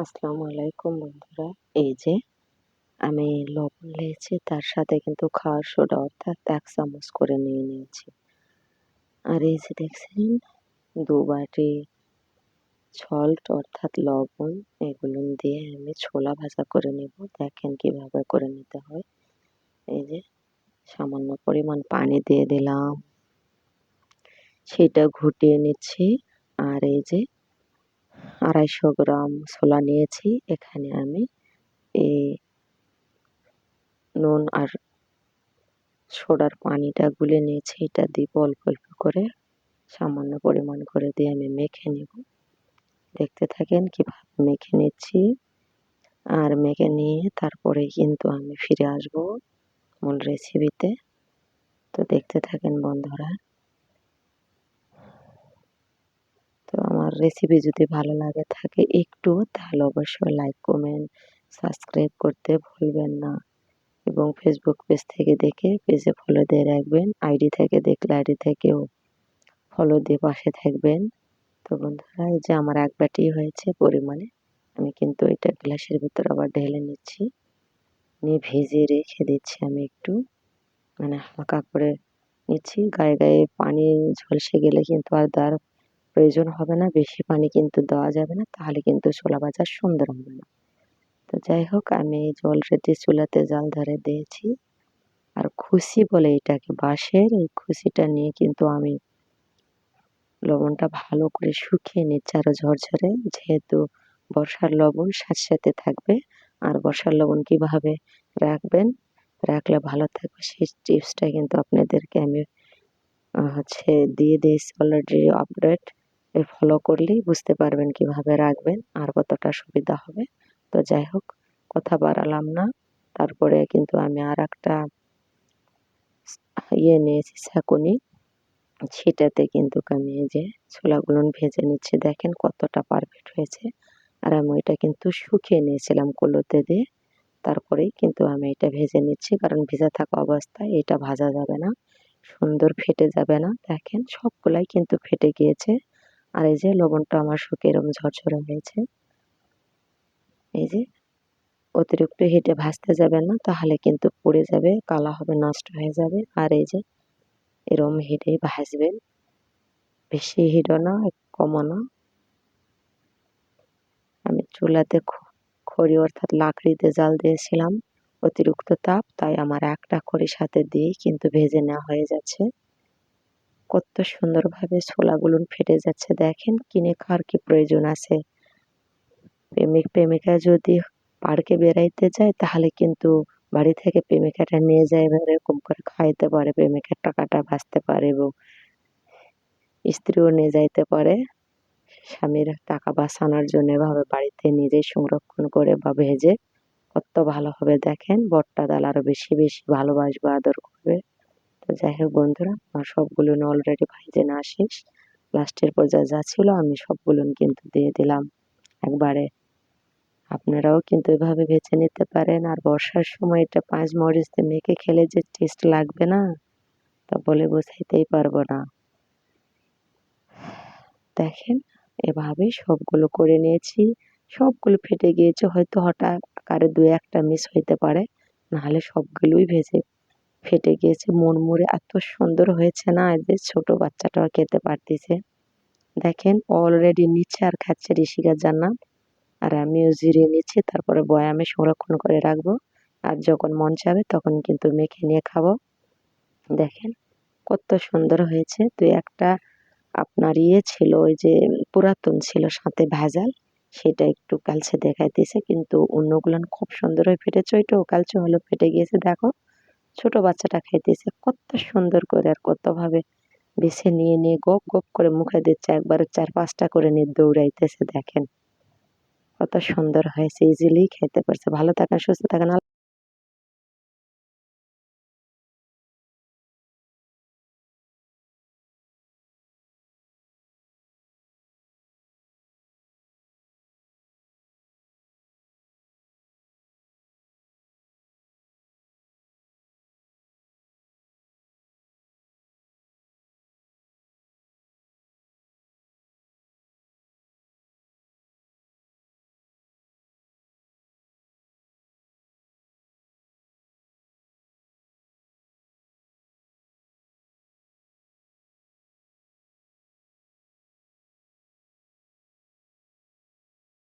আসসালামু আলাইকুম বন্ধুরা। এই যে আমি লবণ নিয়েছি তার সাথে কিন্তু খাওয়ার সোডা অর্থাৎ এক চামচ করে নিয়ে নিয়েছি। আর এই যে দেখছেন, দু বাটি সল্ট অর্থাৎ লবণ, এগুলো দিয়ে আমি ছোলা ভাজা করে নেব। দেখেন কীভাবে করে নিতে হয়। এই যে সামান্য পরিমাণ পানি দিয়ে দিলাম। সেটা ঘুটিয়ে নিচ্ছি। আর এই যে আড়াইশো গ্রাম ছোলা নিয়েছি। এখানে আমি এই নুন আর সোডার পানিটা গুলে নিয়েছি। এটা দিব অল্প অল্প করে। সামান্য পরিমাণ করে দিয়ে আমি মেখে নেব। দেখতে থাকেন কীভাবে মেখে নিচ্ছি। আর মেখে নিয়ে তারপরে কিন্তু আমি ফিরে আসব মূল রেসিপিতে তো দেখতে থাকেন বন্ধুরা। তো আমার রেসিপি যদি ভালো লাগে থাকে একটু তাহলে অবশ্যই লাইক কমেন্ট সাবস্ক্রাইব করতে ভুলবেন না। এবং ফেসবুক পেজ থেকে দেখে পেজে ফলো দিয়ে রাখবেন। আইডি থেকে দেখলে আইডি থেকেও ফলো দিয়ে পাশে থাকবেন। তো বন্ধুরা, এই যে আমার এক বাটি হয়েছে পরিমাণে, আমি কিন্তু এটা গ্লাসের ভিতর আবার ঢেলে নিচ্ছি। নিয়ে ভেজে রেখে দিচ্ছি আমি একটু। মানে হালকা করে নিচ্ছি। গায়ে গায়ে পানি ঝলসে গেলে কিন্তু আর তার প্রয়োজন হবে না, বেশি পানি কিন্তু দেওয়া যাবে না, তাহলে কিন্তু ছোলা ভাজা সুন্দর হবে না। তো যাই হোক, আমি জল রেতে চুলাতে জাল ধরে দিয়েছি। আর খুশি বলে এটাকে বাঁশের এই খুশিটা নিয়ে কিন্তু আমি লবণটা ভালো করে শুকিয়ে নিচ্ছি আরও ঝরঝরে। যেহেতু বর্ষার লবণ সাথে থাকবে, আর বর্ষার লবণ কীভাবে রাখবেন, রাখলে ভালো থাকবে সেই টিপসটা কিন্তু আপনাদেরকে আমি হচ্ছে দিয়ে দিয়েছি অলরেডি আপডেট ফলো করলেই বুঝতে পারবেন কীভাবে রাখবেন, আর কতটা সুবিধা হবে। তো যাই হোক, কথা বাড়ালাম না। তারপরে কিন্তু আমি আর একটা ইয়ে নিয়েছি ছাকুনি সেটাতে কিন্তু আমি যে ছোলাগুলো ভেজে নিচ্ছি। দেখেন কতটা পারফেক্ট হয়েছে। আর আমি ওইটা কিন্তু শুকিয়ে নিয়েছিলাম কুলোতে দিয়ে। তারপরেই কিন্তু আমি এটা ভেজে নিচ্ছি, কারণ ভেজা থাকা অবস্থায় এটা ভাজা যাবে না, সুন্দর ফেটে যাবে না। দেখেন সবগুলাই কিন্তু ফেটে গিয়েছে। আর এই যে লবণটা আমার শুকিয়ে এরকম ঝরঝরে হয়েছে। এই যে অতিরিক্ত হিটে ভাজতে যাবে না, তাহলে কিন্তু পুড়ে যাবে, কালা হবে, নষ্ট হয়ে যাবে। আর এই যে এরম হিটেই ভাজবেন বেশি হিটও না, কমও না। আমি চুলাতে খড়ি অর্থাৎ লাকড়িতে জাল দিয়েছিলাম, অতিরিক্ত তাপ, তাই আমার একটা খড়ির সাথে দিয়েই কিন্তু ভেজে নেওয়া হয়ে যাচ্ছে। কত সুন্দরভাবে ছোলাগুলো ফেটে যাচ্ছে, দেখেন কিনে খাওয়ার কি প্রয়োজন আছে। প্রেমিক, প্রেমিকা যদি পার্কে বেড়াইতে যায়, তাহলে কিন্তু বাড়ি থেকে প্রেমিকাটা নিয়ে যায় এরকম করে খাইতে পারে, প্রেমিকার টাকাটা বাঁচতে পারে এবং স্ত্রীও নিয়ে যাইতে পারে। স্বামীর টাকা বাঁচানোর জন্য এভাবে বাড়িতে নিজেই সংরক্ষণ করে বা ভেজে কত ভালো হবে দেখেন বটটা দাল আরও বেশি বেশি ভালোবাসবে, আদর করবে। তো যাই হোক বন্ধুরা, আমার সবগুলো অলরেডি ভাইজে না শেষ লাস্টের পর্যায়ে যা ছিল আমি সবগুলো কিন্তু দিয়ে দিলাম। একবারে আপনারাও কিন্তু এভাবে বেছে নিতে পারেন। আর বর্ষার সময় এটা পাঁচ মরিচ দিয়ে মেখে খেলে যে টেস্ট লাগবে না, তা বলে বোঝাইতেই পারব না। দেখেন, এভাবে সবগুলো করে নিয়েছি। সবগুলো ফেটে গিয়েছে, হয়তো হঠাৎ কারে দু একটা মিস হইতে পারে। নাহলে সবগুলোই ভেজে ফেটে গিয়েছে, মুড়মুড়ে। এত সুন্দর হয়েছে না যে ছোট বাচ্চাটাও খেতে পারতেছে। দেখেন অলরেডি নিচে আর খাচ্ছে ঋষিকার জান্নাত। আর আমিও জিরিয়ে নিচ্ছি, তারপরে বয়ামে সংরক্ষণ করে রাখব। আর যখন মন চাবে তখন কিন্তু মেখে নিয়ে খাব। দেখেন, কত সুন্দর হয়েছে। তো একটা আপনার ইয়ে ছিল, ওই যে পুরাতন ছিল, সাথে ভেজাল। সেটা একটু কালচে দেখাইতেছে, কিন্তু অন্যগুলান খুব সুন্দর হয়ে ফেটেছে। ওইটাও কালচে হলো ফেটে গিয়েছে, দেখো। ছোট বাচ্চাটা খাইতেছে, কত সুন্দর করে আর কতভাবে বেছে নিয়ে নিয়ে গপ গপ করে মুখে দিচ্ছে, একবার চার পাঁচটা করে নিয়ে দৌড়াইতেছে, দেখেন। কত সুন্দর হয়েছে ইজিলি খেতে পারছে। ভালো থাকেন, সুস্থ থাকেন